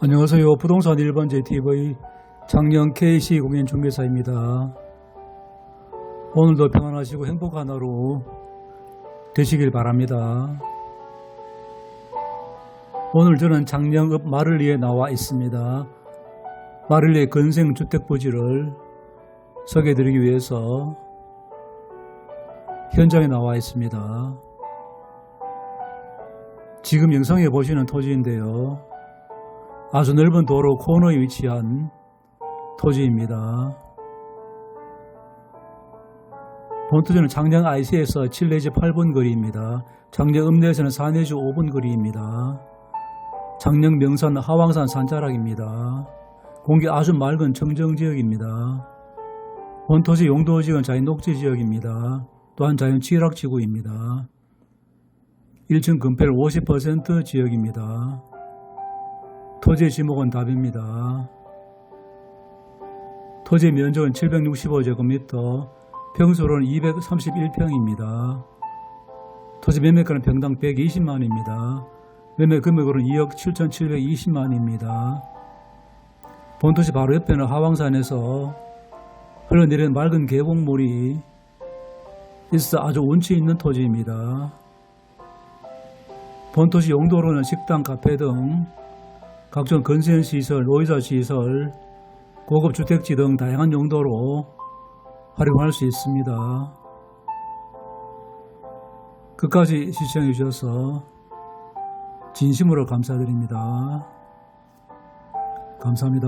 안녕하세요. 부동산 1번 JTV 장영 KC 공연 중개사입니다. 오늘도 평안하시고 행복한 하루 되시길 바랍니다. 오늘 저는 장영읍 마를리에 나와 있습니다. 마를리의 건생주택 부지를 소개해 드리기 위해서 현장에 나와 있습니다. 지금 영상에 보시는 토지인데요. 아주 넓은 도로 코너에 위치한 토지입니다. 본토지는 장량 IC에서 7 내지 8분 거리입니다. 장량 읍내에서는 4 내지 5분 거리입니다. 장량 명산 하왕산 산자락입니다. 공기 아주 맑은 청정지역입니다. 본토지 용도지역은 자연 녹지 지역입니다. 또한 자연 취락지구입니다. 1층 건폐율 50% 지역입니다. 토지의 지목은 답입니다. 토지 면적은 765제곱미터, 평수로는 231평입니다. 토지 매매가는 평당 120만원입니다. 매매 금액으로는 2억 7,720만원입니다. 본토지 바로 옆에는 하왕산에서 흘러내리는 맑은 계곡물이 있어 아주 운치 있는 토지입니다. 본토시 용도로는 식당, 카페 등 각종 건설시설, 노이자 시설, 고급 주택지 등 다양한 용도로 활용할 수 있습니다. 끝까지 시청해 주셔서 진심으로 감사드립니다. 감사합니다.